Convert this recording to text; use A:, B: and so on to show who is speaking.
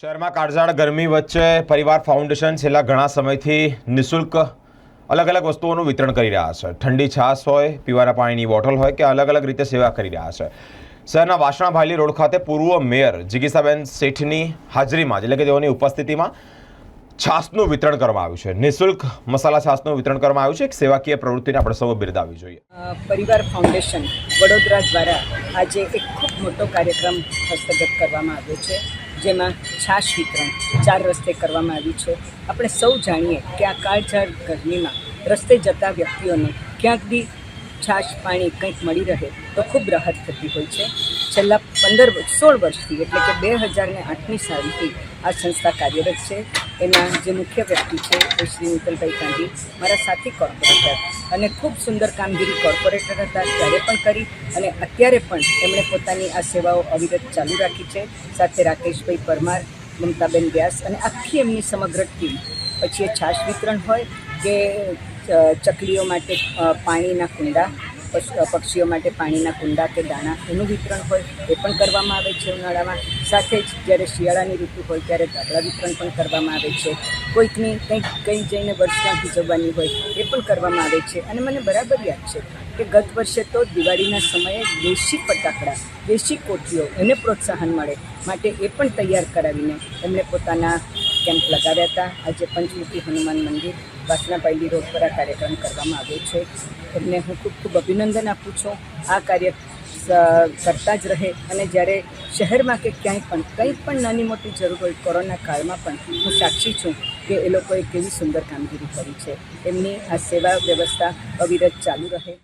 A: શહેરમાં કાળઝાળ ગરમી વચ્ચે પરિવાર ફાઉન્ડેશન છેલ્લા ઘણા સમયથી નિઃશુલ્ક અલગ અલગ વસ્તુઓનું વિતરણ કરી રહ્યા છે. ઠંડી છાશ હોય, પીવાના પાણીની બોટલ હોય કે અલગ અલગ રીતે સેવા કરી રહ્યા છે. શહેરના વાસણા ભાયલી રોડ ખાતે પૂર્વ મેયર જિગીસાબેન શેઠની હાજરીમાં, એટલે કે તેઓની ઉપસ્થિતિમાં છાશનું વિતરણ કરવામાં આવ્યું છે. નિઃશુલ્ક મસાલા છાસનું વિતરણ કરવામાં આવ્યું છે. એક સેવાકીય પ્રવૃત્તિને આપણે સૌ બિરદાવવી જોઈએ.
B: પરિવાર ફાઉન્ડેશન વડોદરા દ્વારા આજે એક ખૂબ મોટો કાર્યક્રમ હસ્તગત કરવામાં આવ્યો છે, જેમાં છાશ વિતરણ ચાર રસ્તે કરવામાં આવ્યું છે. આપણે સૌ જાણીએ કે આ કાળઝાળ ગરમીમાં રસ્તે જતા વ્યક્તિઓને ક્યાંક બી છાશ પાણી કંઈક મળી રહે તો ખૂબ રાહત થતી હોય છે. છેલ્લા પંદર સોળ વર્ષથી એટલે કે બે હજાર ને આઠની સાલથી આ સંસ્થા કાર્યરત છે. એના જે મુખ્ય વ્યક્તિ છે એ શ્રી મિત્તલભાઈ ગાંધી, મારા સાથી કોર્પોરેટર. અને ખૂબ સુંદર કામગીરી કોર્પોરેટર હતા, ત્યારે પણ કરી અને અત્યારે પણ એમણે પોતાની આ સેવાઓ અવિરત ચાલુ રાખી છે. સાથે રાકેશભાઈ પરમાર, મમતાબેન વ્યાસ અને આખી એમની સમગ્ર ટીમ. પછી એ છાશ વિતરણ હોય કે ચકલીઓ માટે પાણીના કુંડા પક્ષીઓ માટે પાણીના કુંડા કે દાણા એનું વિતરણ હોય એ પણ કરવામાં આવે છે ઉનાળામાં. સાથે જ જ્યારે શિયાળાની ઋતુ હોય ત્યારે ગાગડા વિતરણ પણ કરવામાં આવે છે. કોઈકની કંઈક કંઈ જઈને વર્ષગાંઠ ઉજવવાની હોય એ પણ કરવામાં આવે છે. અને મને બરાબર યાદ છે કે ગત વર્ષે તો દિવાળીના સમયે દેશી ફટાકડા, દેશી કોઠીઓ એને પ્રોત્સાહન મળે માટે એ પણ તૈયાર કરાવીને એમણે પોતાના કેમ્પ લગાવ્યા હતા. આજે પંચમુખી હનુમાન મંદિર વાસણાપાયલી રોડ પર આ કાર્યક્રમ કરવામાં આવ્યો છે. એમને હું ખૂબ ખૂબ અભિનંદન આપું છું. આ કાર્ય કરતા જ રહે અને જ્યારે શહેરમાં કે ક્યાંય પણ, કંઈ પણ નાની મોટી જરૂર હોય, કોરોના કાળમાં પણ, હું સાક્ષી છું કે એ લોકોએ કેવી સુંદર કામગીરી કરી છે. એમની આ સેવા વ્યવસ્થા અવિરત ચાલુ રહે.